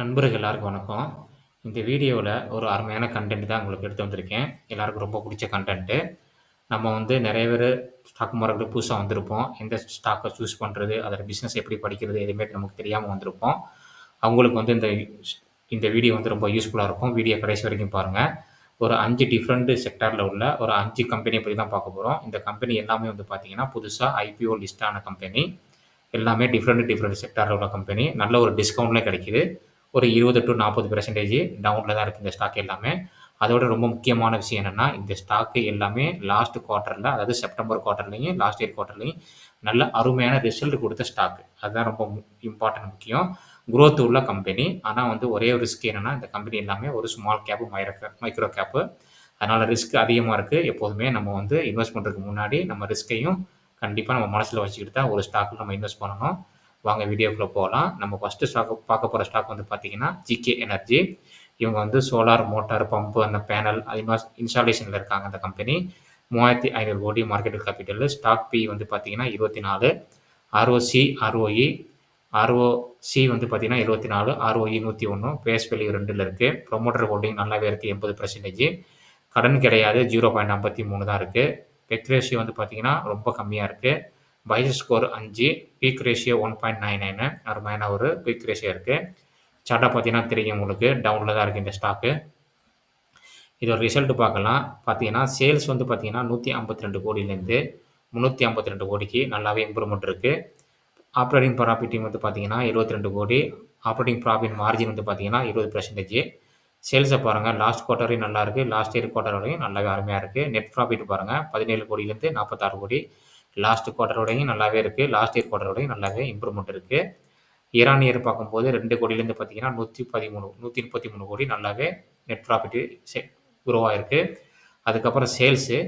நண்பர்கள் எல்லாருக்கும் வணக்கம். இந்த வீடியோவில் ஒரு அருமையான கன்டென்ட் தான் உங்களுக்கு எடுத்து வந்திருக்கேன். எல்லாருக்கும் ரொம்ப பிடிச்ச கண்டென்ட்டு நம்ம வந்து நிறைய பேர் ஸ்டாக் மார்க்கெட்டு புதுசாக வந்திருப்போம். எந்த ஸ்டாக்கை சூஸ் பண்ணுறது அதோட பிஸ்னஸ் எப்படி படிக்கிறது, எதுவுமே நமக்கு தெரியாமல் வந்திருப்போம். அவங்களுக்கு வந்து இந்த இந்த வீடியோ வந்து ரொம்ப யூஸ்ஃபுல்லாக இருக்கும். வீடியோ கடைசி வரைக்கும் பாருங்கள் ஒரு அஞ்சு டிஃப்ரெண்ட் செக்டாரில் உள்ள ஒரு அஞ்சு கம்பெனியை பற்றி தான் பார்க்க போகிறோம் இந்த கம்பெனி எல்லாமே வந்து பார்த்தீங்கன்னா, புதுசாக ஐபிஓ லிஸ்டான கம்பெனி. எல்லாமே டிஃப்ரெண்ட் டிஃப்ரெண்ட் செக்டாரில் உள்ள கம்பெனி. நல்ல ஒரு டிஸ்கவுண்ட்லேயே கிடைக்குது. ஒரு இருபது டு நாற்பது பெர்சன்டேஜ் டவுனில் தான் இருக்குது இந்த ஸ்டாக் எல்லாமே. அதோட ரொம்ப முக்கியமான விஷயம் என்னென்னா இந்த ஸ்டாக்கு எல்லாமே லாஸ்ட் குவார்ட்டரில் அதாவது செப்டம்பர் குவார்ட்டர்லையும் லாஸ்ட் இயர் குவார்ட்டர்லையும் நல்ல அருமையான ரிசல்ட் கொடுத்த ஸ்டாக். அதுதான் ரொம்ப இம்பார்ட்டன்ட் முக்கியம். குரோத் உள்ள கம்பெனி. ஆனால் வந்து ஒரே ஒரு ரிஸ்க் என்னென்னா இந்த கம்பெனி எல்லாமே ஒரு small cap micro micro cap அதனால் ரிஸ்க் அதிகமாக இருக்குது எப்போதுமே நம்ம வந்து இன்வெஸ்ட் பண்ணுறதுக்கு முன்னாடி நம்ம ரிஸ்க்கையும் கண்டிப்பாக நம்ம மனசில் வச்சுக்கிட்டு தான் ஒரு ஸ்டாக்கில் நம்ம இன்வெஸ்ட் பண்ணணும். வாங்க வீடியோக்குள்ளே போகலாம் நம்ம ஃபஸ்ட்டு ஸ்டாக் பார்க்க போகிற ஸ்டாக் வந்து பார்த்தீங்கன்னா, ஜிகே எனர்ஜி. இவங்க வந்து சோலார், மோட்டார், பம்பு அந்த பேனல் அதுமாஸ் இன்ஸ்டாலேஷனில் இருக்காங்க அந்த கம்பெனி. 3500 கோடி மார்க்கெட் கேபிட்டல். ஸ்டாக் பி வந்து பார்த்தீங்கன்னா 24. ஆர்ஓசி, ஆர்ஓஇ ஆர்ஓசி வந்து பார்த்தீங்கன்னா 24, ஆர்ஓஇ 101, ஃபேஸ் வேல்யூ ரெண்டில் இருக்குது ப்ரொமோட்டர் ஹோல்டிங் நல்லாவே இருக்குது எண்பது பர்சன்டேஜ் கடன் கிடையாது 0.53 தான் இருக்குது பெக் ரேஷியோ வந்து பார்த்தீங்கன்னா, ரொம்ப கம்மியாக இருக்குது பைசஸ் ஸ்கோர் அஞ்சு பீக் ரேஷியோ 1.99 அருமையான ஒரு பீக் ரேஷியோ இருக்குது சார்ட்டாக பார்த்தீங்கன்னா தெரியும் உங்களுக்கு. டவுனில் தான் இருக்குது இந்த ஸ்டாக்கு. இதோட ரிசல்ட் பார்க்கலாம். பார்த்தீங்கன்னா, சேல்ஸ் வந்து பார்த்தீங்கன்னா 152 கோடியிலேருந்து 352 கோடிக்கு நல்லாவே இம்ப்ரூவ்மெண்ட் இருக்குது ஆப்ரேட்டிங் ப்ராஃபிட்டிங் வந்து பார்த்தீங்கன்னா 72 கோடி. ஆப்ரேட்டிங் ப்ராஃபிட் மார்ஜின் வந்து பார்த்தீங்கன்னா இருபது பர்சன்டேஜ் சேல்ஸை பாருங்கள் லாஸ்ட் குவார்ட்டர் நல்லா இருக்குது லாஸ்ட் இயர் குவார்ட்டர் வரையும் நல்லாவே அருமையாக இருக்குது நெட் ப்ராஃபிட் பாருங்கள் பதினேழு கோடியிலேருந்து 46 கோடி. லாஸ்ட் குவார்ட்டர் வரையும் நல்லாவே இருக்குது லாஸ்ட் இயர் குவார்ட்டர் நல்லாவே இம்ப்ரூவ்மெண்ட் இருக்குது இயர் இயர் பார்க்கும்போது ரெண்டு கோடியிலேருந்து பார்த்தீங்கன்னா 113 133 கோடி நல்லாவே நெட் ப்ராஃபிட் செ குரோ அதுக்கப்புறம் சேல்ஸு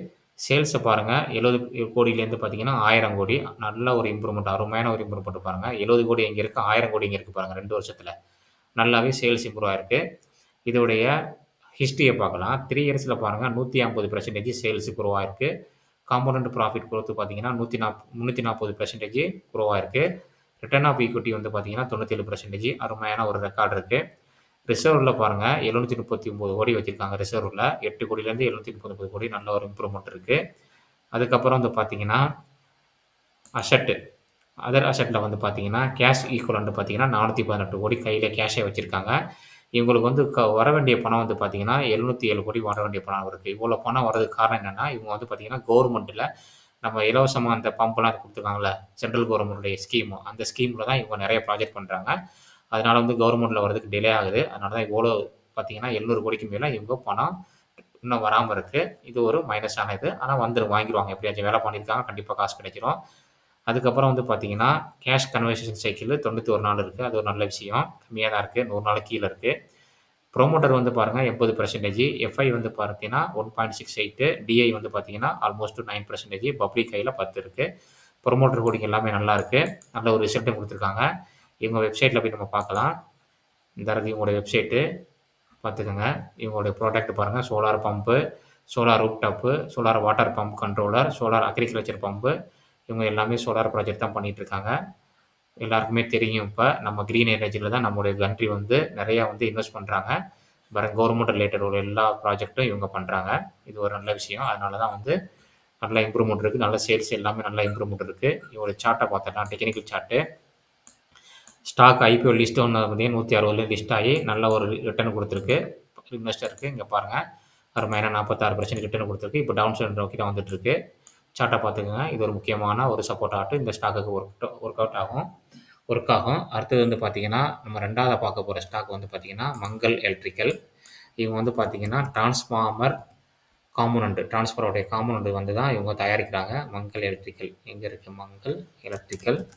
சேல்ஸை பாருங்கள் எழுபது கோடியிலேருந்து பார்த்தீங்கன்னா ஆயிரம் கோடி. நல்ல ஒரு இம்ப்ரூவ்மெண்ட் அருமையான ஒரு இம்ப்ரூவ்மெண்ட் பாருங்கள் எழுபது கோடி எங்கே இருக்குது ஆயிரம் கோடி இங்கே இருக்கு பாருங்கள் ரெண்டு வருஷத்தில் நல்லாவே சேல்ஸ் இம்ப்ரூவ் ஆயிருக்கு. இதோடைய ஹிஸ்ட்ரியை பார்க்கலாம். த்ரீ இயர்ஸில் பாருங்கள் நூற்றி ஐம்பது பிரசெண்ட் சேல்ஸ் குரோ ஆயிருக்கு. காம்பனண்ட் ப்ராஃபிட் குரோத்து பார்த்தீங்கன்னா, நூற்றி நாற்ப முந்நூற்றி நாற்பது பர்சன்டேஜ் குரோவாக இருக்குது ரிட்டர்ன் ஆஃப் ஈக்விட்டி வந்து பார்த்தீங்கன்னா 97% அருமையான ஒரு ரெக்கார்ட் இருக்கு. ரிசர்வ்ல பாருங்க 739 கோடி வச்சுருக்காங்க ரிசர்வில் எட்டு கோடியிலேருந்து 739 கோடி நல்ல ஒரு இம்ப்ரூவ்மெண்ட் இருக்குது அதுக்கப்புறம் வந்து பார்த்தீங்கன்னா, அசட்டு அதர் அசட்டில் வந்து பார்த்தீங்கன்னா, கேஷ் ஈக்குவல் வந்து பார்த்தீங்கன்னா 418 கோடி கையில் கேஷே வச்சுருக்காங்க. இவங்களுக்கு வந்து க வர வேண்டிய பணம் வந்து பார்த்தீங்கன்னா, 707 கோடி வர வேண்டிய பணம் இருக்குது இவ்வளோ பணம் வரதுக்கு காரணம் என்னன்னா, இவங்க வந்து பார்த்தீங்கன்னா, கவர்மெண்ட்டில் நம்ம இலவசமாக அந்த பம்ப்லாம் கொடுத்துருக்காங்கள சென்ட்ரல் கவர்மெண்ட்டுடைய ஸ்கீமு அந்த ஸ்கீமில் தான் இவங்க நிறைய ப்ராஜெக்ட் பண்ணுறாங்க அதனால வந்து கவர்மெண்ட்டில் வரதுக்கு டிலே ஆகுது. அதனால தான் இவ்வளோ பார்த்தீங்கன்னா, 700 கோடிக்கு மேலே இவங்க பணம் இன்னும் வராமல் இருக்குது இது ஒரு மைனஸான இது. ஆனால் வந்துடும் வாங்கிடுவாங்க எப்படியாச்சும் வேலை பண்ணியிருக்காங்க. கண்டிப்பாக காசு கிடைச்சிரும். அதுக்கப்புறம் வந்து பார்த்தீங்கன்னா, கேஷ் கன்வர்சேஷன் சைக்கிள் 91 நாள் இருக்குது அது ஒரு நல்ல விஷயம். கம்மியாக தான் இருக்குது நூறு நாள் கீழே இருக்குது ப்ரோமோட்டர் வந்து பாருங்கள் எண்பது பர்சன்டேஜ் எஃப்ஐ வந்து பார்த்தீங்கன்னா 1.68 டிஐ வந்து பார்த்தீங்கன்னா, ஆல்மோஸ்ட் நைன் பர்சன்டேஜ் பப்ளிக் கையில 10 இருக்கு. புரமோட்டர் ஹோல்டிங் எல்லாமே நல்லா இருக்குது நல்ல ஒரு ரிசல்ட்டும் கொடுத்துருக்காங்க இவங்க வெப்சைட்டில் போய் நம்ம பார்க்கலாம். இந்த இருக்கு இவங்களுடைய வெப்சைட்டு. பார்த்துக்கோங்க இவங்களுடைய ப்ராடக்ட் பாருங்கள் solar pump, solar rooftop solar water pump controller, solar agriculture pump. இவங்க எல்லாமே சோலார் ப்ராஜெக்ட் தான் பண்ணிட்டு இருக்காங்க. எல்லாருக்குமே தெரியும் இப்போ நம்ம கிரீன் எனர்ஜியில் தான் நம்முடைய கண்ட்ரி வந்து நிறையா வந்து இன்வெஸ்ட் பண்ணுறாங்க வேறு கவர்மெண்ட் ரிலேட்டட் உள்ள எல்லா ப்ராஜெக்ட்டும் இவங்க பண்ணுறாங்க இது ஒரு நல்ல விஷயம். அதனால தான் வந்து நல்ல இம்ப்ரூவ்மெண்ட் இருக்குது நல்ல சேல்ஸ் எல்லாமே நல்ல இம்ப்ரூவ்மெண்ட் இருக்குது இவரோட சார்ட்டை பார்த்துடலாம். Technical chart. Stock I P O list ஒன்று பார்த்தீங்கன்னா 160ல லிஸ்ட் ஆகி நல்ல ஒரு ரிட்டர்ன் கொடுத்துருக்கு இன்வெஸ்டருக்கு இங்க பாருங்க. அருமையான 46% ரிட்டர்ன் கொடுத்துருக்கு இப்போ டவுன் சைடு நோக்கி தான் வந்துட்டுருக்கு சார்ட்டை பார்த்துக்கோங்க இது ஒரு முக்கியமான ஒரு சப்போர்ட் ஆட்டு இந்த ஸ்டாக்குக்கு ஒர்க் ஒர்க் அவுட் ஆகும் ஒர்க் ஆகும். அடுத்தது வந்து பார்த்தீங்கன்னா, நம்ம ரெண்டாவது பார்க்க போகிற ஸ்டாக் வந்து பார்த்தீங்கன்னா, மங்கள் எலக்ட்ரிக்கல். இவங்க வந்து பார்த்தீங்கன்னா, டிரான்ஸ்ஃபார்மர் காம்பனண்ட் டிரான்ஸ்ஃபார்மருடைய காம்பனண்ட் வந்து தான் இவங்க தயாரிக்கிறாங்க. மங்கள் எலக்ட்ரிக்கல். எங்கே இருக்கு மங்கள் எலக்ட்ரிக்கல்?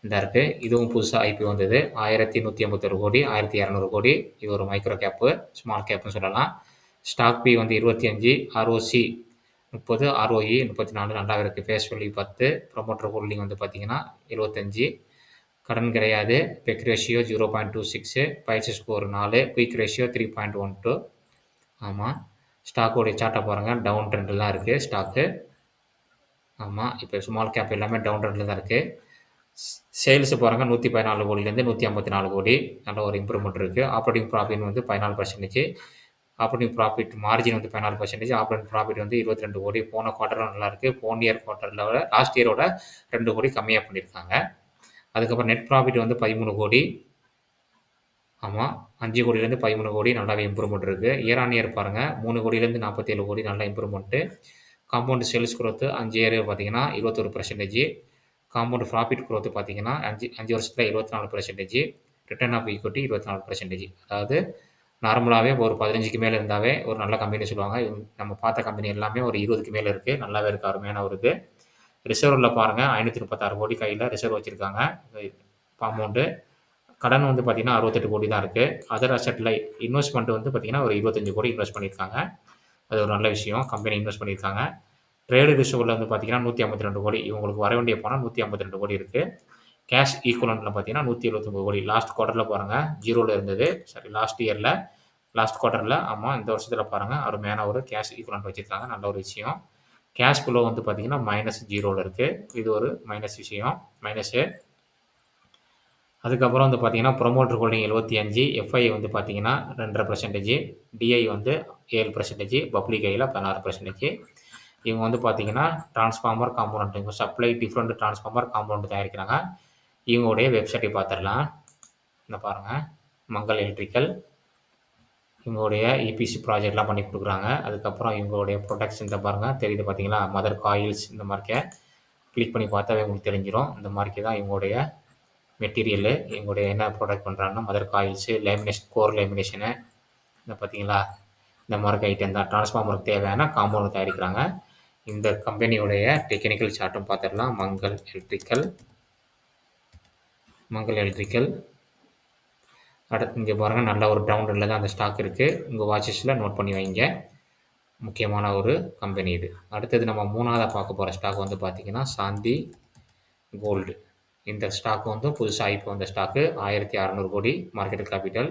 இந்த இருக்கு. இதுவும் புதுசாக ஐபி வந்தது. 1181 கோடி, 1200 கோடி. இது ஒரு மைக்ரோ கேப்பு, ஸ்மால் கேப்புன்னு சொல்லலாம். ஸ்டாக் பி வந்து 25, ஆர்ஓசி 30, ஆர்ஓஇ 34 நல்லாவே இருக்குது ஃபேஸ் வேல்யூ பத்து ப்ரொமோட்டர் ஹோல்டிங் வந்து பார்த்தீங்கன்னா 75. கடன் கிடையாது. Peg ratio zero point two six பயிற்சி ஸ்கோர் நாலு quick ratio three point one two ஆமாம் ஸ்டாக்கோடைய சார்ட்டை பாருங்கள் டவுன் ட்ரெண்ட்ல தான் ஸ்டாக்கு. ஆமாம் இப்போ ஸ்மால் கேப் எல்லாமே டவுன் ட்ரெண்டில் தான் இருக்குது சேல்ஸ் பாருங்கள் நூற்றி பதினாலு கோடியிலேருந்து நூற்றி ஐம்பத்தி நாலு கோடி. நல்ல ஒரு இம்ப்ரூவ்மெண்ட் இருக்குது ஆப்ரேட்டிங் ப்ராஃபிட் வந்து பதினாலு பர்சன்டேஜ் ஆப்ரேட்டிங் ப்ராஃபிட் மார்ஜின் வந்து பதினாலு பர்சன்டேஜ் ஆப்ரேட்டிங் ப்ராஃபிட் வந்து இருபத்தி ரெண்டு கோடி. போன குவார்ட்டரும் நல்லா இருக்குது போன இயர் குவார்ட்டரில் விட லாஸ்ட் இயரோட ரெண்டு கோடி கம்மியாக பண்ணியிருக்காங்க அதுக்கப்புறம் நெட் ப்ராஃபிட் வந்து பதிமூணு கோடி. ஆமாம் அஞ்சு கோடியிலேருந்து பதிமூணு கோடி நல்லாவே இம்ப்ரூவ்மெண்ட் இருக்குது இயர் ஆன் இயர் பாருங்கள் மூணு கோடியிலேருந்து நாற்பத்தேழு கோடி நல்லா இம்ப்ரூவ்மெண்ட்டு காம்பவுண்ட் சேல்ஸ் குரோத்து அஞ்சு இயர் பார்த்தீங்கன்னா இருபத்தொரு பர்சன்டேஜ் காம்பவுண்ட் ப்ராஃபிட் குரோத்து பார்த்தீங்கன்னா அஞ்சு அஞ்சு வருஷத்தில் இருபத்தி நாலு பர்சன்டேஜ் ரிட்டர்ன் ஆஃப் ஈக்விட்டி இருபத்தி நாலு பர்சன்டேஜ் அதாவது நார்மலாகவே ஒரு பதினஞ்சுக்கு மேலே இருந்தாவே ஒரு நல்ல கம்பெனி சொல்லுவாங்க. இவங்க நம்ம பார்த்த கம்பெனி எல்லாமே ஒரு இருபதுக்கு மேலே இருக்குது நல்லாவே இருக்குது அருமையான ஒரு இது. ரிசர்வில் பாருங்கள் ஐநூற்றி முப்பத்தாறு கோடி கையில் ரிசர்வ் வச்சுருக்காங்க. அமௌண்ட்டு கடன் வந்து பார்த்திங்கன்னா அறுபத்தெட்டு கோடி தான் இருக்குது அதர் அசெட்டில் இன்வெஸ்ட்மெண்ட் வந்து பார்த்திங்கன்னா ஒரு இருபத்தஞ்சு கோடி இன்வெஸ்ட் பண்ணியிருக்காங்க அது ஒரு நல்ல விஷயம். கம்பெனி இன்வெஸ்ட் பண்ணியிருக்காங்க ட்ரேடு ரிசர்வில் வந்து பார்த்திங்கன்னா நூற்றி ஐம்பத்தி ரெண்டு கோடி. இவங்களுக்கு வர வேண்டிய பணம் நூற்றி ஐம்பத்தி ரெண்டு கோடி இருக்குது கேஷ் ஈக்குவலண்ட்டில் பார்த்தீங்கன்னா நூற்றி எழுபத்தொம்பது கோடி. லாஸ்ட் குவார்ட்டரில் பாருங்கள் ஜீரோவில் இருந்தது. சரி லாஸ்ட் இயரில் லாஸ்ட் குவார்ட்டரில் ஆமாம் இந்த வருஷத்தில் பாருங்கள் அருமையான ஒரு கேஷ் ஈக்குவலண்ட் வச்சுருக்காங்க. நல்ல ஒரு விஷயம். கேஷ் ஃப்ளோ வந்து பார்த்தீங்கன்னா மைனஸ் ஜீரோவில் இருக்குது இது ஒரு மைனஸ் விஷயம். மைனஸு அதுக்கப்புறம் வந்து பார்த்தீங்கன்னா ப்ரொமோட்டர் ஹோல்டிங் எழுபத்தி அஞ்சு எஃப்ஐ வந்து பார்த்தீங்கன்னா ரெண்டரை பர்சன்டேஜ் டிஐ வந்து ஏழு பர்சன்டேஜ் பப்ளிக் ஐயில் பதினாறு பர்சன்டேஜ் இவங்க வந்து பார்த்தீங்கன்னா டிரான்ஸ்ஃபார்மர் காம்பவுண்ட் இவங்க சப்ளை டிஃப்ரெண்ட் டிரான்ஸ்ஃபார்மர் காம்பவுண்ட் தயாரிக்கிறாங்க. இவங்களுடைய வெப்சைட்டை பார்த்துடலாம். இந்த பாருங்கள் மங்கள் எலக்ட்ரிக்கல் இவங்களுடைய இபிசி ப்ராஜெக்ட்லாம் பண்ணி கொடுக்குறாங்க. அதுக்கப்புறம் இவங்களுடைய ப்ரொடக்ட்ஸ் இந்த பாருங்கள் தெரியுது பார்த்தீங்களா மதர் காயில்ஸ் இந்த மாதிரிக்க கிளிக் பண்ணி பார்த்தாவே உங்களுக்கு தெரிஞ்சிடும் இந்த மாதிரிக்கு தான் இவங்களுடைய மெட்டீரியலு இவங்களுடைய என்ன ப்ராடக்ட் பண்ணுறாங்கன்னா mother coils lamination core lamination இந்த பார்த்தீங்களா இந்த மாதிரி ஐட்டம் தான். டிரான்ஸ்ஃபார்மருக்கு தேவையான காம்பவுண்ட் தயாரிக்கிறாங்க. இந்த கம்பெனியுடைய டெக்னிக்கல் சார்ட்டும் பார்த்துடலாம். மங்கள் எலக்ட்ரிக்கல் மங்கள் எலக்ட்ரிக்கல் அடுத்து இங்கே பாருங்கள் நல்ல ஒரு டவுன்ல தான் அந்த ஸ்டாக் இருக்குது உங்கள் வாட்சஸில் நோட் பண்ணி வைங்க. முக்கியமான ஒரு கம்பெனி இது. அடுத்தது நம்ம மூணாவதாக பார்க்க போகிற ஸ்டாக் வந்து பார்த்திங்கன்னா சாந்தி கோல்டு இந்த ஸ்டாக் வந்து புதுசாக இப்போ வந்த ஸ்டாக்கு ஆயிரத்தி அறநூறு கோடி மார்க்கெட் கேபிட்டல்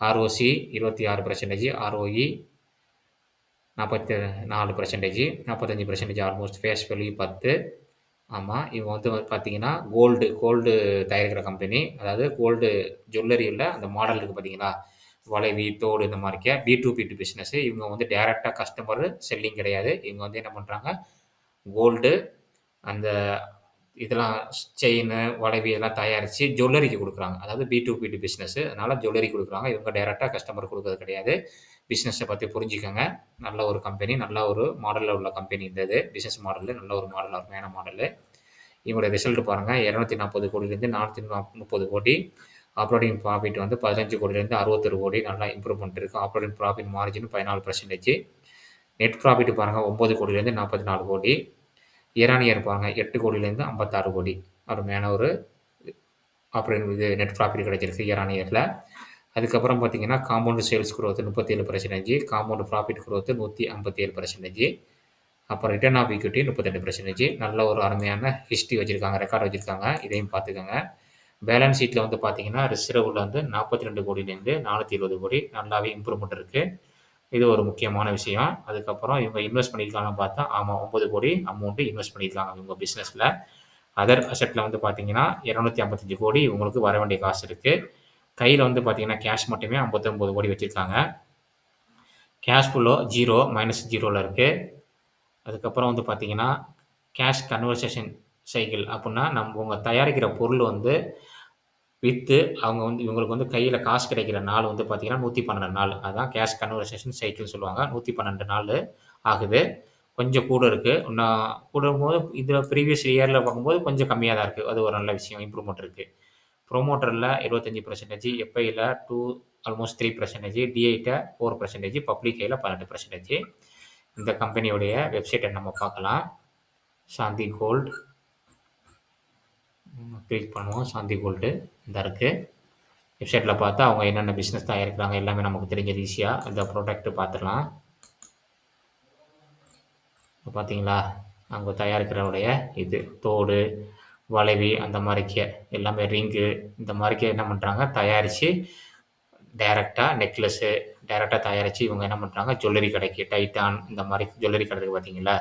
ஆர்ஓசி இருபத்தி ஆறு பர்சன்டேஜ் ஆர்ஓஇ நாற்பத்தி நாலு பர்சன்டேஜ் நாற்பத்தஞ்சு பர்சன்டேஜ் ஆல்மோஸ்ட் ஃபேஸ் வேல்யூ பத்து. ஆமாம் இவங்க வந்து பார்த்தீங்கன்னா கோல்டு கோல்டு தயாரிக்கிற கம்பெனி அதாவது கோல்டு ஜுவல்லரியில் அந்த மாடல் இருக்குது பார்த்தீங்களா வளைவி தோடு இந்த மாதிரி B to B to business இவங்க வந்து டேரெக்டாக கஸ்டமர் செல்லிங் கிடையாது. இவங்க வந்து என்ன பண்ணுறாங்க கோல்டு அந்த இதெல்லாம் செயின் வளைவி இதெல்லாம் தயாரித்து ஜுவல்லரிக்கு கொடுக்குறாங்க. அதாவது B to B to business அதனால் ஜுவல்லரி கொடுக்குறாங்க. இவங்க டேரெக்டாக கஸ்டமர் கொடுக்கறது கிடையாது. பிஸ்னஸை பற்றி புரிஞ்சுக்கோங்க. நல்ல ஒரு கம்பெனி நல்ல ஒரு மாடலில் உள்ள கம்பெனி இந்த இது. பிஸ்னஸ் மாடலு நல்ல ஒரு மாடல் அருமையான மாடலு இவங்களுடைய ரிசல்ட் பாருங்கள் இரநூத்தி நாற்பது கோடியிலேருந்து நானூற்றி முப்பது கோடி. ஆப்ரேட்டிங் ப்ராஃபிட் வந்து பதினஞ்சு கோடியிலேருந்து அறுபத்தொரு கோடி. நல்லா இம்ப்ரூவ்மெண்ட் இருக்குது ஆப்ரேட்டிங் ப்ராஃபிட் மார்ஜின் பதினாலு பர்சன்டேஜ் நெட் ப்ராஃபிட் பாருங்கள் ஒம்பது கோடியிலேருந்து நாற்பத்தி நாலு கோடி இயரான இயர் பாருங்கள் எட்டு கோடியிலேருந்து ஐம்பத்தாறு கோடி. அருமையான ஒரு ஆப்ரேட்டிங் இது நெட் ப்ராஃபிட் கிடைச்சிருக்கு இயரான இயரில் அதுக்கப்புறம் பார்த்தீங்கன்னா காம்பவுண்ட் சேல்ஸ் growth முப்பத்தேழு பர்சன்டேஜ் காம்பவுண்ட் ப்ராஃபிட் குரோத்து நூற்றி ஐம்பத்தி ஏழு பர்சன்டேஜ் அப்புறம் ரிட்டர்ன் ஆஃப் ஈக்விட்டி முப்பத்தெட்டு பர்சன்டேஜ் நல்ல ஒரு அருமையான ஹிஸ்ட்ரி வச்சுருக்காங்க ரெக்கார்ட் வச்சுருக்காங்க. இதையும் பார்த்துக்கோங்க. பேலன்ஸ் ஷீட்டில் வந்து பார்த்தீங்கன்னா ரிசர்வில் வந்து நாற்பத்தி ரெண்டு கோடியிலேருந்து நானூற்றி இருபது கோடி. நல்லாவே இம்ப்ரூவ்மெண்ட் இருக்குது இது ஒரு முக்கியமான விஷயம். அதுக்கப்புறம் இவங்க இன்வெஸ்ட் பண்ணியிருக்காங்கன்னு பார்த்தா ஆமாம் ஒம்பது கோடி அமௌண்ட்டு இன்வெஸ்ட் பண்ணியிருக்காங்க இவங்க பிஸ்னஸில் அதர் அசெட்டில் வந்து பார்த்தீங்கன்னா இரநூத்தி ஐம்பத்தஞ்சு கோடி இவங்களுக்கு வர வேண்டிய காசு இருக்குது கையில் வந்து பார்த்தீங்கன்னா கேஷ் மட்டுமே ஐம்பத்தொம்போது கோடி வச்சுருக்காங்க. கேஷ் ஃபுல்லோ ஜீரோ மைனஸ் ஜீரோவில் இருக்குது அதுக்கப்புறம் வந்து பார்த்தீங்கன்னா கேஷ் கன்வர்சேஷன் சைக்கிள் அப்படின்னா நம்ம உங்கள் தயாரிக்கிற பொருள் வந்து விற்று அவங்க வந்து இவங்களுக்கு வந்து கையில் காசு கிடைக்கிற நாள் வந்து பார்த்தீங்கன்னா நூற்றி பன்னெண்டு நாள். அதுதான் கேஷ் கன்வர்சேஷன் சைக்கிள் சொல்லுவாங்க. நூற்றி பன்னெண்டு நாள் ஆகுது. கொஞ்சம் கூட இருக்குது இன்னும் கூடும்போது இதில் ப்ரீவியஸ் இயரில் பார்க்கும்போது கொஞ்சம் கம்மியாக தான் இருக்குது அது ஒரு நல்ல விஷயம் இம்ப்ரூவ்மெண்ட் இருக்குது ப்ரொமோட்டரில் இருபத்தஞ்சி பர்சன்டேஜ் எஃப்ஐயில் டூ ஆல்மோஸ்ட் த்ரீ பர்சன்டேஜ் டிஐட்ட ஃபோர் பர்சன்டேஜ் பப்ளிக் ஐயில் பதினெட்டு பர்சன்டேஜ் இந்த கம்பெனியோடைய வெப்சைட்டை நம்ம பார்க்கலாம். சாந்தி கோல்டு கிளிக் பண்ணுவோம். சாந்தி கோல்டு இந்த இருக்குது வெப்சைட்டில் பார்த்தா அவங்க என்னென்ன பிஸ்னஸ் தயாரிக்கிறாங்க எல்லாமே நமக்கு தெரிஞ்சது ஈஸியாக இந்த ப்ராடக்ட் பார்த்துடலாம். இப்போ பார்த்தீங்களா? அவங்க தயாரிக்கிறவுடைய இது தோடு வளைவி அந்த மாதிரிக்க. எல்லாமே ரிங்கு இந்த மாதிரிக்க என்ன பண்ணுறாங்க தயாரித்து டைரெக்டாக நெக்லஸ்ஸு டைரெக்டாக தயாரித்து இவங்க என்ன பண்ணுறாங்க ஜுவல்லரி கடைக்கு டைட்டான் இந்த மாதிரி ஜுவல்லரி கடைக்கு பார்த்தீங்களா?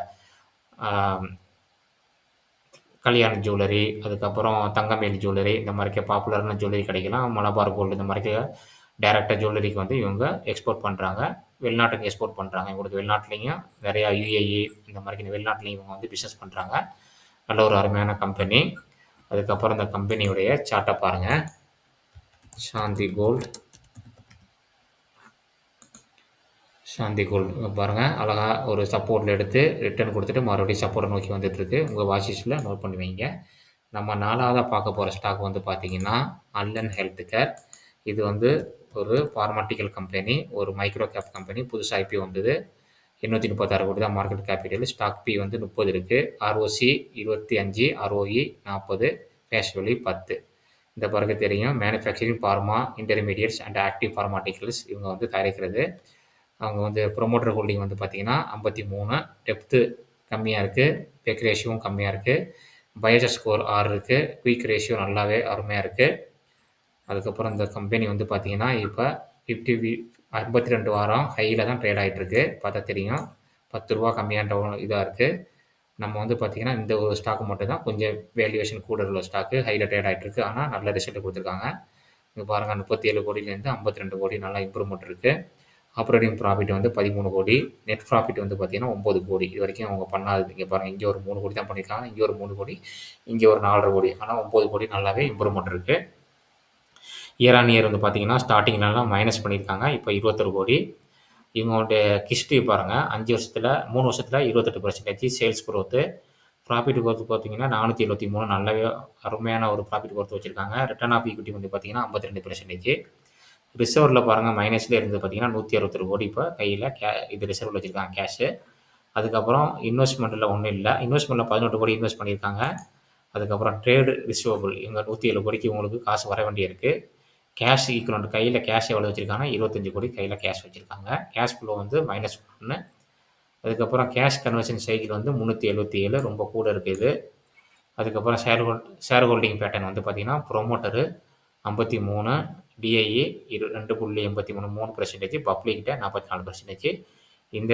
கல்யாண ஜுவல்லரி அதுக்கப்புறம் தங்கமேல் ஜுவல்லரி இந்த மாதிரிக்க பாப்புலரான ஜுவல்லரி கடைக்கெல்லாம் மலபார் கோல்டு இந்த மாதிரிக்க டைரெக்டாக ஜுவல்லரிக்கு வந்து இவங்க எக்ஸ்போர்ட் பண்ணுறாங்க வெளிநாட்டுக்கு எக்ஸ்போர்ட் பண்ணுறாங்க இவங்களுக்கு வெளிநாட்டுலேயும் நிறையா யுஏஇ இந்த மாதிரி வெளிநாட்டுலேயும் இவங்க வந்து பிஸ்னஸ் பண்ணுறாங்க நல்ல ஒரு அருமையான கம்பெனி அதுக்கப்புறம் இந்த கம்பெனியுடைய சார்ட்டை பாருங்கள் சாந்தி கோல்டு சாந்தி கோல்டு பாருங்கள் அழகாக ஒரு சப்போர்ட்டில் எடுத்து ரிட்டர்ன் கொடுத்துட்டு மறுபடியும் சப்போர்ட்டை நோக்கி வந்துட்டுருக்கு உங்கள் வாட்சிஸில் நோட் பண்ணி வைங்க. நம்ம நாலாவதாக பார்க்க போகிற ஸ்டாக் வந்து பார்த்திங்கன்னா அல்லன் ஹெல்த் கேர் இது வந்து ஒரு ஃபார்மாட்டிக்கல் கம்பெனி ஒரு மைக்ரோ கேப் கம்பெனி புதுசாக ஐபி வந்தது. எண்ணூற்றி முப்பத்தாறு கோடி தான் மார்க்கெட் கேபிட்டல் ஸ்டாக் பி வந்து முப்பது இருக்குது ஆர்ஓசி இருபத்தி அஞ்சு ஆர்ஓஇ நாற்பது கேஷ் வெளி e பத்து. இந்த பிறகு தெரியும். Manufacturing pharma intermediates and active pharmaceuticals இவங்க வந்து தயாரிக்கிறது. அவங்க வந்து ப்ரொமோட்டர் ஹோல்டிங் வந்து பார்த்திங்கன்னா ஐம்பத்தி மூணு டெப்த்து கம்மியாக இருக்குது பெக் ரேஷியோவும் கம்மியாக இருக்குது பயோஜர் ஸ்கோர் ஆறு இருக்குது குயிக் ரேஷியோ நல்லாவே அருமையாக இருக்குது அதுக்கப்புறம் இந்த கம்பெனி வந்து பார்த்திங்கன்னா இப்போ ஃபிஃப்டி ஐம்பத்தி ரெண்டு வாரம் ஹையில் தான் ட்ரேட் ஆகிட்டுருக்கு பார்த்தா தெரியும். பத்து ரூபா கம்மியான இதாக இருக்குது நம்ம வந்து பார்த்திங்கன்னா இந்த ஒரு ஸ்டாக்கு மட்டும் தான் கொஞ்சம் வேல்யூவேஷன் கூட உள்ள ஸ்டாக்கு ஹையில் ட்ரேட் ஆகிட்டுருக்கு ஆனால் நல்ல ரிசல்ட் கொடுத்துருக்காங்க. இங்கே பாருங்கள் முப்பத்தி ஏழு கோடியிலேருந்து ஐம்பத்தி ரெண்டு கோடி நல்லா இம்ப்ரூவ்மெண்ட் இருக்குது ஆப்ரேட்டிங் ப்ராஃபிட் வந்து பதிமூணு கோடி. நெட் ப்ராஃபிட் வந்து பார்த்திங்கன்னா ஒம்பது கோடி. இது வரைக்கும் அவங்க பண்ணாது இங்கே பாருங்கள் இங்கே ஒரு மூணு கோடி தான் பண்ணியிருக்காங்க. இங்கே ஒரு மூணு கோடி இங்கே ஒரு நாலரை கோடி. ஆனால் ஒம்பது கோடி நல்லாவே இம்ப்ரூவ்மெண்ட் இருக்குது இயர் ஆன் இயர் வந்து பார்த்தீங்கன்னா ஸ்டார்டிங்லலாம் மைனஸ் பண்ணியிருக்காங்க. இப்போ இருபத்தொரு கோடி. இவங்களுடைய ஹிஸ்ட்ரி பாருங்கள் அஞ்சு வருஷத்தில் மூணு வருஷத்தில் இருபத்தெட்டு percentage sales growth profit growth பார்த்தீங்கன்னா நானூற்றி எழுபத்தி மூணு. நல்லாவே அருமையான ஒரு ப்ராஃபிட் குரோத் வச்சுருக்காங்க. ரிட்டர்ன் ஆஃப் ஈக்விட்டி வந்து பார்த்தீங்கன்னா ஐம்பத்தி ரெண்டு பர்சன்டேஜ் ரிசர்வில் பாருங்கள் மைனஸில் இருந்து பார்த்தீங்கன்னா நூற்றி அறுபத்தொரு கோடி இப்போ கையில் கே இது ரிசர்வில் வச்சுருக்காங்க கேஷு அதுக்கப்புறம் இன்வெஸ்ட்மெண்ட்டில் ஒன்றும் இல்லை. இன்வெஸ்ட்மெண்ட்டில் பதினெட்டு கோடி இன்வெஸ்ட் பண்ணியிருக்காங்க. அதுக்கப்புறம் ட்ரேடு ரிசீவபிள் இவங்க நூற்றி ஏழு கோடிக்கு உங்களுக்கு காசு வர வேண்டியிருக்கு. கேஷ் ஈக்குவலண்ட் கையில் கேஷ் எவ்வளோ வச்சுருக்காங்க இருபத்தஞ்சி கோடி கையில் கேஷ் வச்சுருக்காங்க. கேஷ் ஃப்ளோ வந்து மைனஸ் ஒன்று அதுக்கப்புறம் கேஷ் கன்வர்ஷன் சைக்கிள் வந்து முந்நூற்றி எழுபத்தி ஏழு ரொம்ப கூட இருக்குது அதுக்கப்புறம் share hold share holding pattern வந்து பார்த்திங்கன்னா ப்ரொமோட்டரு ஐம்பத்தி மூணு டிஐஇ இரு ரெண்டு புள்ளி எண்பத்தி மூணு மூணு பர்சன்டேஜ் பப்ளிக்கிட்ட நாற்பத்தி நாலு பர்சன்டேஜ் இந்த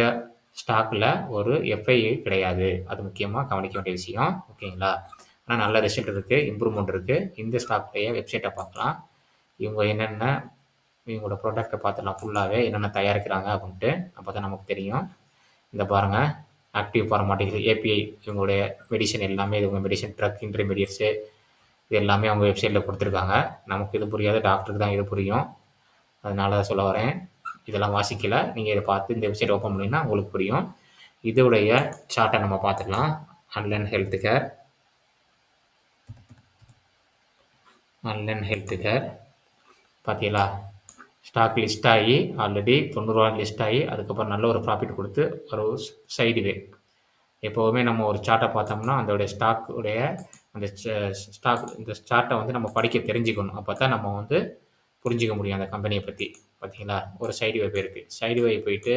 ஸ்டாக்கில் ஒரு எஃப்ஐ கிடையாது. அது முக்கியமாக கவனிக்க வேண்டிய விஷயம். ஓகேங்களா ஆனால் நல்ல ரிசல்ட் இருக்குது இம்ப்ரூவ்மெண்ட் இருக்குது இந்த ஸ்டாக்குடைய வெப்சைட்டை பார்க்கலாம். இவங்க என்னென்ன இவங்களோட ப்ராடக்ட்டை பார்த்துலாம் ஃபுல்லாகவே என்னென்ன தயாரிக்கிறாங்க அப்படின்ட்டு அப்போ தான் நமக்கு தெரியும். இந்த பாருங்கள் ஆக்டிவ் ஃபார்மாட்டிக்ஸ் ஏபிஐ இவங்களுடைய மெடிசன் எல்லாமே இவங்க மெடிசன் ட்ரக் இன்டர்மீடியட்ஸு இது எல்லாமே அவங்க வெப்சைட்டில் கொடுத்துருக்காங்க. நமக்கு இது புரியாது. டாக்டருக்கு தான் இது புரியும். அதனால தான் சொல்ல வரேன். இதெல்லாம் வாசிக்கலை. நீங்கள் இதை பார்த்து இந்த வெப்சைட் ஓப்பன் பண்ணிங்கன்னா உங்களுக்கு புரியும். இதோடைய சார்ட்டை நம்ம பார்த்துக்கலாம். Online health care online health care பார்த்தீங்களா ஸ்டாக் லிஸ்ட் ஆகி ஆல்ரெடி தொண்ணூறுரூவா லிஸ்ட் ஆகி அதுக்கப்புறம் நல்ல ஒரு ப்ராஃபிட் கொடுத்து ஒரு சைடு வே எப்போவுமே நம்ம ஒரு சார்ட்டை பார்த்தோம்னா அதோடைய ஸ்டாக்குடைய அந்த ஸ்டாக் இந்த சார்ட்டை வந்து நம்ம படிக்க தெரிஞ்சுக்கணும். அப்போ தான் நம்ம வந்து புரிஞ்சிக்க முடியும் அந்த கம்பெனியை பற்றி பார்த்தீங்களா ஒரு சைடு வே போயிருக்கு. சைடு வே போயிட்டு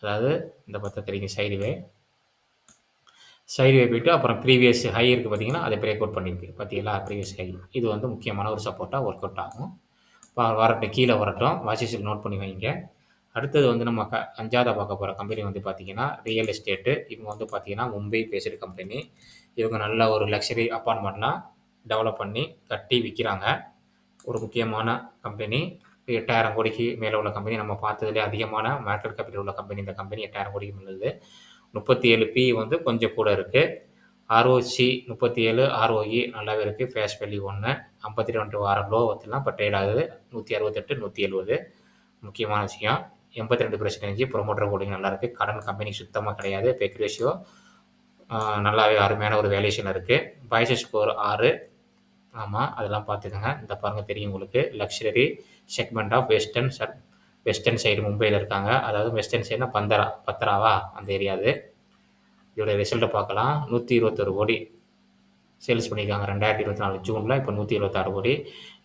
அதாவது இந்த பார்த்தா தெரியுங்க சைடு வே சைடுவே போய்ட்டு போயிட்டு அப்புறம் ப்ரீவியஸ் ஹை இருக்குது பார்த்தீங்கன்னா அதை பிரேக் அவுட் பண்ணியிருக்கு பார்த்தீங்களா ப்ரீவியஸ் ஹை இது வந்து முக்கியமான ஒரு சப்போர்ட்டாக ஒர்க் அவுட் ஆகும். வரட்டும் கீழே வரட்டும். வாட்சஸில் நோட் பண்ணி வைங்க. அடுத்தது வந்து நம்ம க அஞ்சாவதாக பார்க்க போகிற கம்பெனி வந்து பார்த்திங்கன்னா ரியல் எஸ்டேட்டு இவங்க வந்து பார்த்திங்கன்னா மும்பை பேசுகிற கம்பெனி இவங்க நல்ல ஒரு லக்ஸரி அப்பார்ட்மெண்ட்லாம் டெவலப் பண்ணி கட்டி விற்கிறாங்க ஒரு முக்கியமான கம்பெனி எட்டாயிரம் கோடிக்கு மேலே உள்ள கம்பெனி நம்ம பார்த்ததுலேயே அதிகமான மார்க்கெட் கேபிட்டல் உள்ள கம்பெனி இந்த கம்பெனி எட்டாயிரம் கோடிக்கு மேலே முப்பத்தி ஏழு பி வந்து கொஞ்சம் கூட இருக்குது ஆர்ஓசி முப்பத்தி ஏழு ஆர்ஓஇ நல்லாவே இருக்குது ஃபேஷ் வேல்யூ ஒன்று ஐம்பத்தி ரெண்டு வாரம் லோ வச்சுலாம் இப்போ ட்ரேட் ஆகுது. நூற்றி அறுபத்தெட்டு நூற்றி எழுபது முக்கியமான விஷயம் எண்பத்தி ரெண்டு பர்சன்டேஜ் ப்ரொமோட்டர் ஹோல்டிங் நல்லாயிருக்கு கடன் கம்பெனி சுத்தமாக கிடையாது. பெக் ரேஷியோ நல்லாவே அருமையான ஒரு வேல்யூஷன் இருக்குது பாய்ஸ் ஸ்கோர் ஆறு. ஆமாம் அதெல்லாம் பார்த்துக்கோங்க. இந்த பாருங்கள் தெரியும் உங்களுக்கு. Luxury segment of western side western side மும்பையில் இருக்காங்க. அதாவது வெஸ்டர்ன் சைடுனா பந்தரா பத்தராவா? அந்த ஏரியாது இதோட ரிசல்ட்டை பார்க்கலாம். நூற்றி இருபத்தொரு கோடி சேல்ஸ் பண்ணியிருக்காங்க ரெண்டாயிரத்தி இருபத்தி நாலு ஜூனில் இப்போ நூற்றி இருபத்தாறு கோடி.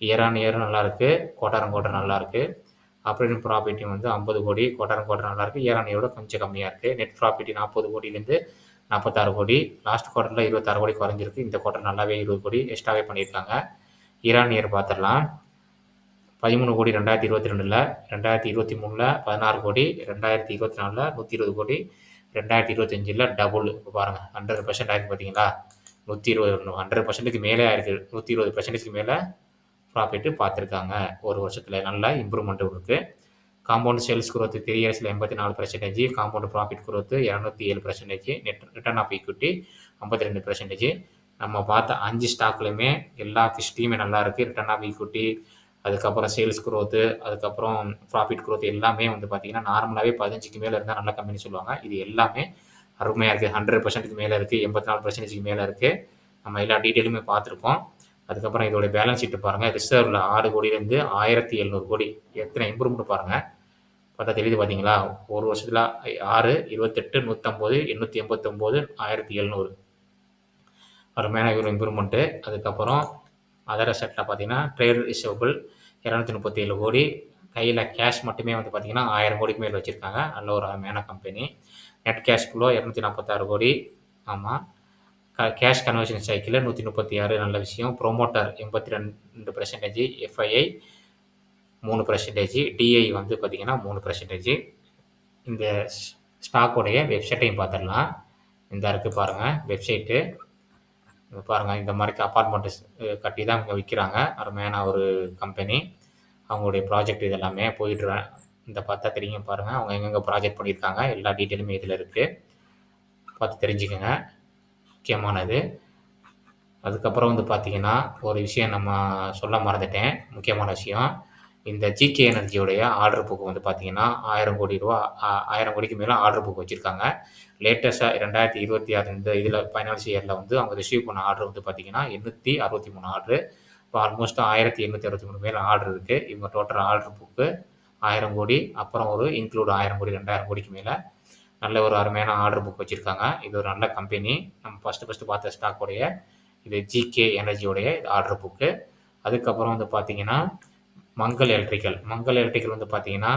இயர் ஆன் இயரும் நல்லாயிருக்கு கோட்டாரம் கோட்டர் நல்லாயிருக்கு ஆப்ரேட்டிங் ப்ராஃபிட்டும் வந்து ஐம்பது கோடி. கோட்டாரம் கோட்டர் நல்லாயிருக்கு இயர் ஆன் இயரோட கொஞ்சம் கம்மியாக இருக்குது நெட் ப்ராஃபிட் நாற்பது கோடியிலேருந்து நாற்பத்தாறு கோடி. லாஸ்ட் குவார்ட்டரில் இருபத்தாறு கோடி குறைஞ்சிருக்கு. இந்த குவார்ட்டர் நல்லாவே இருபது கோடி எக்ஸ்ட்ராவே பண்ணியிருக்காங்க ஈரான் இயர் பார்த்துடலாம். பதிமூணு கோடி ரெண்டாயிரத்தி இருபத்தி ரெண்டில் ரெண்டாயிரத்தி இருபத்தி மூணில் பதினாறு கோடி ரெண்டாயிரத்தி இருபத்தி நாலில் நூற்றி இருபது கோடி ரெண்டாயிரத்தி இருபத்தஞ்சில் டபுள் இப்போ பாருங்கள் ஹண்ட்ரட் பர்சன்ட் ஆயிருக்கு பார்த்தீங்களா நூற்றி இருபது ஹண்ட்ரட் பர்சன்ட்டுக்கு மேலே ஆயிருக்கு. நூற்றி இருபது பர்சன்டேஜ்க்கு மேலே ப்ராஃபிட்டு பார்த்துருக்காங்க ஒரு வருஷத்தில் நல்ல இம்ப்ரூவ்மெண்ட்டும் இருக்குது காம்பவுண்ட் சேல்ஸ் குரோத் த்ரீ இயர்ஸில் எண்பத்தி நாலு பர்சன்டேஜ் காம்பவுண்ட் ப்ராஃபிட் குரோத்து இரநூத்தி ஏழு percentage net return of equity ஐம்பத்தி ரெண்டு பர்சன்டேஜ் நம்ம பார்த்த அஞ்சு ஸ்டாக்லையுமே எல்லா ஃபிஸ்ட்லையுமே நல்லா இருக்குது ரிட்டர்ன் ஆஃப் ஈக்விட்டி அதுக்கப்புறம் சேல்ஸ் க்ரோத்து அதுக்கப்புறம் ப்ராஃபிட் க்ரோத் எல்லாமே வந்து பார்த்தீங்கன்னா நார்மலாகவே பதினஞ்சுக்கு மேலே இருந்தால் நல்ல கம்பெனி சொல்லுவாங்க. இது எல்லாமே அருமையாக இருக்குது ஹண்ட்ரட் பர்சன்ட்டுக்கு மேலே இருக்குது எண்பத்தி நாலு பர்சன்டேஜ்க்கு மேலே இருக்குது நம்ம எல்லா டீட்டெயிலுமே பார்த்துருக்கோம் அதுக்கப்புறம் இதோட பேலன்ஸ் ஷீட் பாருங்கள் ரிசர்வில் ஆறு கோடியிலேருந்து ஆயிரத்தி எழுநூறு கோடி. எத்தனை இம்ப்ரூவ்மெண்ட் பாருங்கள் பார்த்தா தெரியுது பார்த்தீங்களா ஒரு வருஷத்தில் ஆறு இருபத்தெட்டு நூற்றம்பது எண்ணூற்றி எண்பத்தொம்போது ஆயிரத்தி எழுநூறு. அருமையான ஒரு இம்ப்ரூவ்மெண்ட்டு அதுக்கப்புறம் அதர் அசெட்டில் பார்த்தீங்கன்னா ட்ரேட் ரிசர்வபிள் இரநூத்தி முப்பத்தி ஏழு கோடி. கையில் கேஷ் மட்டுமே வந்து பார்த்தீங்கன்னா ஆயிரம் கோடிக்கு மேல் வச்சுருக்காங்க. நல்ல ஒரு மேன கம்பெனி நெட் கேஷ் ஃப்ளோ இரநூத்தி நாற்பத்தாறு கோடி. ஆமாம் க கேஷ் கன்வர்ஷன் சைக்கிளில் நூற்றி முப்பத்தி ஆறு. நல்ல விஷயம். ப்ரோமோட்டர் எண்பத்தி ரெண்டு பர்சன்டேஜ் எஃப்ஐஐ மூணு பர்சன்டேஜ் டிஐ வந்து பார்த்திங்கன்னா மூணு பர்சன்டேஜ் இந்த ஸ்டாக்கோடைய வெப்சைட்டையும் பார்த்துடலாம் இந்த இருக்குது பாருங்கள் வெப்சைட்டு பாருங்கள் இந்த மாதிரி அப்பார்ட்மெண்ட்டு கட்டி தான் இங்கே விற்கிறாங்க அருமையான ஒரு கம்பெனி அவங்களுடைய ப்ராஜெக்ட் இது எல்லாமே போயிட்டு இந்த பார்த்தா தெரியுங்க பாருங்கள் அவங்க எங்கெங்கே ப்ராஜெக்ட் பண்ணியிருக்காங்க. எல்லா டீட்டெயிலுமே இதில் இருக்குது பார்த்து தெரிஞ்சுக்கோங்க. முக்கியமானது. அதுக்கப்புறம் வந்து பார்த்தீங்கன்னா ஒரு விஷயம் நம்ம சொல்ல மறந்துட்டேன். முக்கியமான விஷயம். இந்த ஜிகே எனர்ஜியோடைய ஆர்டர் புக் வந்து பார்த்தீங்கன்னா ஆயிரம் கோடி ரூபா ஆ- ஆயிரம் கோடிக்கு மேலே ஆர்டர் புக் வச்சுருக்காங்க. லேட்டஸ்ட்டாக ரெண்டாயிரத்தி இருபத்தி ஆறு இந்த இதில் ஃபைனான்ஸ் இயரில் வந்து அவங்க ரிசீவ் பண்ண ஆர்டர் வந்து பார்த்தீங்கன்னா எண்ணூற்றி அறுபத்தி மூணு ஆர்டரு இப்போ ஆல்மோஸ்ட் ஆயிரத்தி எண்ணூற்றி அறுபத்தி மூணு மேலே ஆர்டர் இருக்குது இவங்க டோட்டல் ஆர்டர் புக்கு ஆயிரம் கோடி அப்புறம் ஒரு இன்க்ளூட் ஆயிரம் கோடி ரெண்டாயிரம் கோடிக்கு மேலே நல்ல ஒரு அருமையான ஆர்டர் புக் வச்சுருக்காங்க. இது ஒரு நல்ல கம்பெனி நம்ம ஃபஸ்ட்டு ஃபஸ்ட்டு பார்த்த ஸ்டாக்குடைய இது ஜிகே எனர்ஜியோடைய ஆர்டர் புக்கு அதுக்கப்புறம் வந்து பார்த்தீங்கன்னா மங்கள் எலக்ட்ரிக்கல் மங்கள் எலக்ட்ரிக்கல் வந்து பார்த்தீங்கன்னா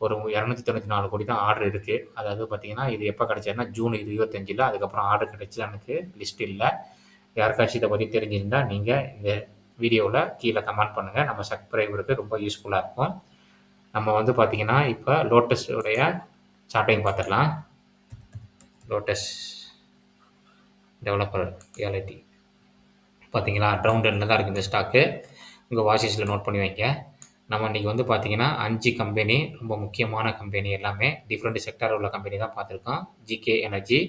ஒரு இரநூத்தி தொண்ணூற்றி நாலு கோடி தான் ஆர்டர் இருக்குது அதாவது பார்த்தீங்கன்னா இது எப்போ கிடச்சதுன்னா ஜூன் இது இருபத்தஞ்சில் அதுக்கப்புறம் ஆர்டர் கிடச்சி எனக்கு லிஸ்ட் இல்லை. யாருக்காச்சும் இதை பற்றி தெரிஞ்சிருந்தால் நீங்கள் இந்த வீடியோவில் கீழே கமெண்ட் பண்ணுங்கள் நம்ம சப்ஸ்கிரைபருக்கு ரொம்ப யூஸ்ஃபுல்லாக இருக்கும். நம்ம வந்து பார்த்தீங்கன்னா இப்போ லோட்டஸுடைய சார்ட்டையும் பார்த்துடலாம். லோட்டஸ் டெவலப்பர் ரியாலிட்டி பார்த்தீங்களா ரவுண்ட் தான் இருக்குது இந்த ஸ்டாக்கு உங்கள் வாஷிஸில் நோட் பண்ணி வைங்க. நம்ம இன்றைக்கி வந்து பார்த்தீங்கன்னா அஞ்சு கம்பெனி ரொம்ப முக்கியமான கம்பெனி எல்லாமே டிஃப்ரெண்ட் செக்டார் உள்ள கம்பெனி தான் பார்த்துருக்கோம் ஜிகே எனர்ஜி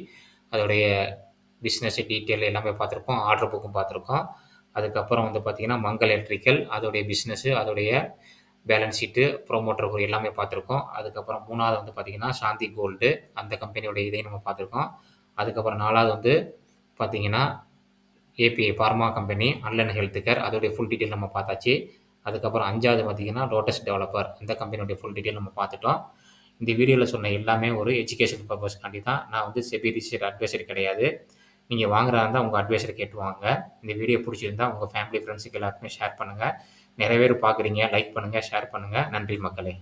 அதோடைய பிஸ்னஸ் டீட்டெயில் எல்லாமே பார்த்துருக்கோம் ஆர்டர் புக்கும் பார்த்துருக்கோம் அதுக்கப்புறம் வந்து பார்த்திங்கன்னா மங்கள் எலக்ட்ரிக்கல் அதோடைய பிஸ்னஸ்ஸு அதோடைய பேலன்ஸ் ஷீட்டு ப்ரோமோட்டர் எல்லாமே பார்த்துருக்கோம் அதுக்கப்புறம் மூணாவது வந்து பார்த்திங்கன்னா சாந்தி கோல்டு அந்த கம்பெனியோட இதையும் நம்ம பார்த்துருக்கோம் அதுக்கப்புறம் நாலாவது வந்து பார்த்திங்கன்னா API pharma company online health care அதோடைய ஃபுல் டீட்டெயில் நம்ம பார்த்தாச்சு. அதுக்கப்புறம் அஞ்சாவது பார்த்திங்கன்னா லோட்டஸ் டெவலப்பர் இந்த கம்பெனியோடைய ஃபுல் டீட்டெயில் நம்ம பார்த்துட்டோம். இந்த வீடியோவில் சொன்ன எல்லாமே ஒரு எஜுகேஷன் பர்பஸ்க்காண்டி தான் நான் வந்து செபி ரிசர்ச் அட்வைசர் கிடையாது. நீங்கள் வாங்குறதா இருந்தால் உங்கள் அட்வைசர் கேட்டு வாங்க. இந்த வீடியோ பிடிச்சிருந்தா உங்கள் ஃபேமிலி ஃப்ரெண்ட்ஸுக்கு எல்லாருக்குமே ஷேர் பண்ணுங்கள் நிறைய பேர் பார்க்குறீங்க லைக் பண்ணுங்கள் ஷேர் பண்ணுங்கள் நன்றி மக்களே.